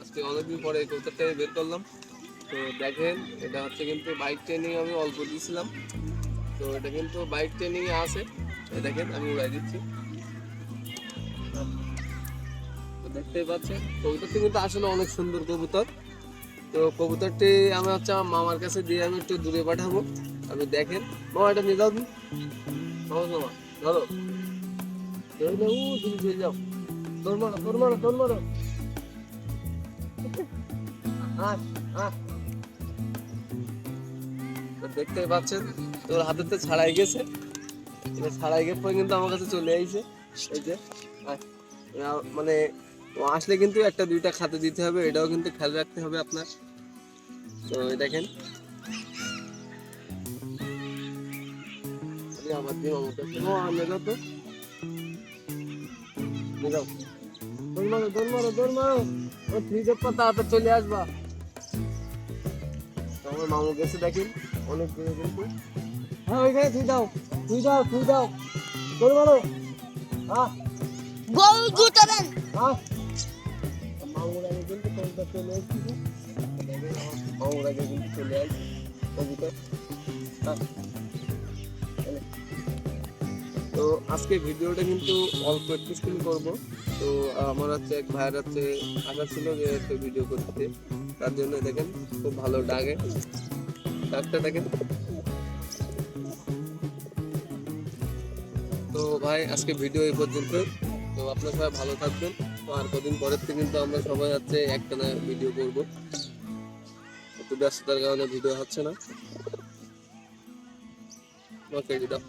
আজকে অনেকদিন পরে এই বের করলাম তো দেখেন এটা হচ্ছে কিন্তু বাইক ট্রেনিং আমি অল্প দিয়েছিলাম তো এটা কিন্তু বাইক ট্রেনিং আছে দেখেন আমি উড়াই দিচ্ছি দেখতেই পাচ্ছেন কবুতরটি কিন্তু আসলে অনেক সুন্দর কবুতর তো কবুতরটি আমি হচ্ছে মামার কাছে দিয়ে আমি একটু দূরে পাঠাবো আপনি দেখেন মামা এটা নিয়ে যাও তুমি মামা ধরো ধরে যাও তুমি যাও দৌড়। তো দেখতেই পাচ্ছেন, তোর হাতেতে ছাড়াই গেছে। এটা ছাড়াই গেছে পরে কিন্তু আমার কাছে চলে আইছে। এই যে মানে ও আসলে কিন্তু একটা দুইটা খাতে দিতে হবে, এটাও কিন্তু খেয়াল রাখতে হবে আপনার। তো দেখেন। আমার দিয়ে আমার ও আনে দাও তো নিয়ে যাও। দৌড় মারো দৌড় মারো দৌড় মারো। ও ফ্রিজের পর তাড়াতাড়ি চলে আসবা। আমার মামু গেছে দেখেন অনেক দূরে কিন্তু হ্যাঁ ওইখানে তুই দাও তুই দাও তুই দাও দৌড় মারো। হ্যাঁ। গোল গুটাবেন হ্যাঁ। মামুর আগে কিন্তু কবিতা চলে এসেছে মামুর আগে কিন্তু চলে কবিতা হ্যাঁ। তো আজকে ভিডিওটা কিন্তু অল্প একটু স্ক্রিন করব। তো আমার হচ্ছে এক ভাইয়ের হচ্ছে আশা ছিল যে একটা ভিডিও করতে। তার জন্য দেখেন খুব ভালো ডাকে। ডাকটা দেখেন তো ভাই, আজকে ভিডিও এই পর্যন্ত। তো আপনার সবাই ভালো থাকবেন। তো আর কদিন পরের থেকে কিন্তু আমরা সবাই হচ্ছে একটানা ভিডিও করব। একটু ব্যস্ততার কারণে ভিডিও হচ্ছে না। ওকে দাও